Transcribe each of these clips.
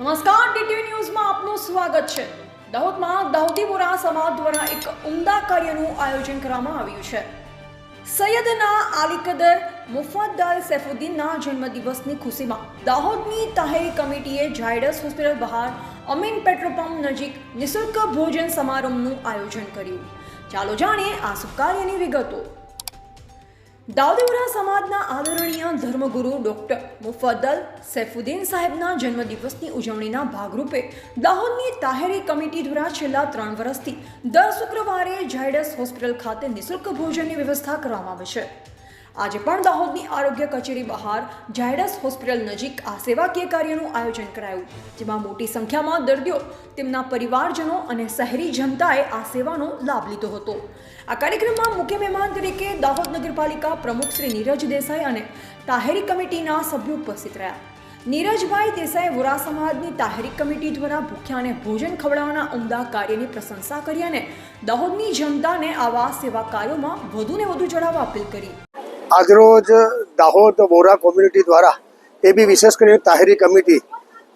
નમસ્કાર ડીટીવી ન્યૂઝમાં આપનું સ્વાગત છે. દાહોદમાં બોરા સમાજ દ્વારા એક ઉમદા કાર્યનું આયોજન કરવામાં આવ્યું છે. સૈયદના આલીકદર મુફદ્દલ સૈફુદ્દીનના જન્મદિવસની ખુશીમાં દાહોદની તાહેરી કમિટીએ ઝાયડસ હોસ્પિટલ બહાર અમીન પેટ્રોલ પંપ નજીક નિઃશુલ્ક ભોજન સમારંભનું આયોજન કર્યું. ચાલો જાણીએ આ શુભ કાર્યની વિગતો. દાઉદીવરા સમાજના આદરણીય ધર્મગુરુ ડૉક્ટર મુફદ્દલ સૈફુદ્દીન સાહેબના જન્મદિવસની ઉજવણીના ભાગરૂપે દાહોદની તાહેરી કમિટી દ્વારા છેલ્લા ત્રણ વર્ષથી દર શુક્રવારે ઝાયડસ હોસ્પિટલ ખાતે નિઃશુલ્ક ભોજનની વ્યવસ્થા કરવામાં આવે છે. આજે પણ દાહોદની આરોગ્ય કચેરી બહાર ઝાયડસ હોસ્પિટલ નજીક આ સેવાકીય કાર્યનું આયોજન કરાયું, જેમાં મોટી સંખ્યામાં દર્દીઓ, તેમના પરિવારજનો અને શહેરી જનતાએ આ સેવાનો લાભ લીધો હતો. આ કાર્યક્રમમાં મુખ્ય મહેમાન તરીકે દાહોદ નગરપાલિકા પ્રમુખ શ્રી નીરજ દેસાઈ અને તાહેરી કમિટીના સભ્યો ઉપસ્થિત રહ્યા. નીરજભાઈ દેસાઈ વોરા સમાજની તાહેરી કમિટી દ્વારા ભૂખ્યાને ભોજન ખવડાવવાના ઉમદા કાર્યની પ્રશંસા કરી અને દાહોદની જનતાને આવા સેવા કાર્યોમાં વધુને વધુ જોડાવા અપીલ કરી. આજરોજ દાહોદ વોરા કોમ્યુનિટી દ્વારા એ બી વિશેષ કરીને તાહેરી કમિટી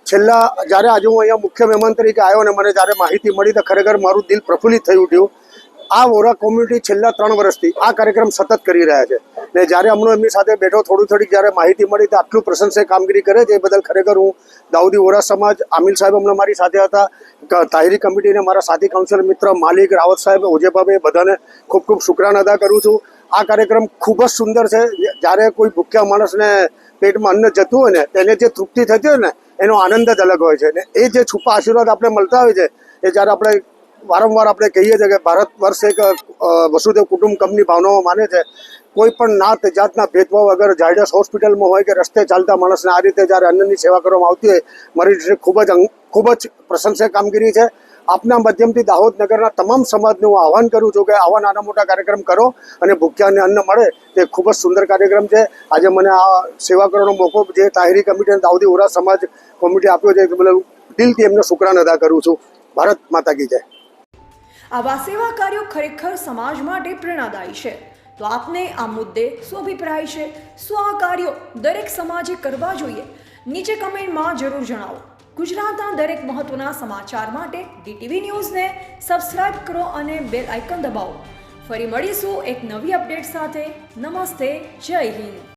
છેલ્લા જ્યારે આજે હું અહીંયા મુખ્ય મહેમાન તરીકે આવ્યો અને મને જ્યારે માહિતી મળી તો ખરેખર મારું દિલ પ્રફુલ્લિત થઈ ઉઠ્યું. આ વોરા કોમ્યુનિટી છેલ્લા ત્રણ વર્ષથી આ કાર્યક્રમ સતત કરી રહ્યા છે ને જ્યારે હમણાં એમની સાથે બેઠો થોડું થોડીક જ્યારે માહિતી મળી તો આટલું પ્રશંસનીય કામગીરી કરે છે એ બદલ ખરેખર હું દાઉદી વોરા સમાજ આમિલ સાહેબ હમણાં મારી સાથે હતા. તાહિરી કમિટીને મારા સાથી કાઉન્સિલર મિત્ર માલિક રાવત સાહેબ ઓજેભાઈ બધાને ખૂબ ખૂબ શુક્રાન અદા કરું છું. આ કાર્યક્રમ ખૂબ જ સુંદર છે. જ્યારે કોઈ ભૂખ્યા માણસને પેટમાં અન્ન જતું હોય ને, તેને જે તૃપ્તિ થતી હોય ને, એનો આનંદ જ અલગ હોય છે. ને એ જે છુપા આશીર્વાદ આપણે મળતા હોય છે, એ જ્યારે આપણે વારંવાર આપણે કહીએ છીએ કે ભારત વર્ષ એક વસુદેવ કુટુંબકમની ભાવનાઓ માને છે, કોઈ પણ નાત જાતના ભેદભાવ વગર ઝાયડસ હોસ્પિટલમાં હોય કે રસ્તે ચાલતા માણસને આ રીતે જ્યારે અન્નની સેવા કરવામાં આવતી હોય મારી ખૂબ જ ખૂબ જ પ્રશંસા કામગીરી છે. આપના માધ્યમથી દાહોદ નગરના તમામ સમાજને હું આહવાન કરું છું કે આવા નાના મોટા કાર્યક્રમ કરો અને ભૂખ્યાને અન્ન મળે તે ખૂબ જ સુંદર કાર્યક્રમ છે. આજે મને આ સેવા કરવાનો મોકો જે તાહેરી કમિટી અને દાઉદી ઉરા સમાજ કોમિટી આપ્યો છે તે દિલથી એમનો શુક્રાન અદા કરું છું. ભારત માતા કી જય. આવા સેવા કાર્યો ખરેખર સમાજ માટે પ્રેરણાદાયી છે. તો આપને આ મુદ્દે શું અભિપ્રાય છે? શું આ કાર્યો દરેક સમાજે કરવા જોઈએ? નીચે કમેન્ટમાં જરૂર જણાવો. ગુજરાતના દરેક મહત્વના સમાચાર માટે ડીટીવી ન્યૂઝને સબસ્ક્રાઇબ કરો અને બેલ આઇકન દબાવો. ફરી મળીશું એક નવી અપડેટ સાથે. નમસ્તે, જય હિન્દ.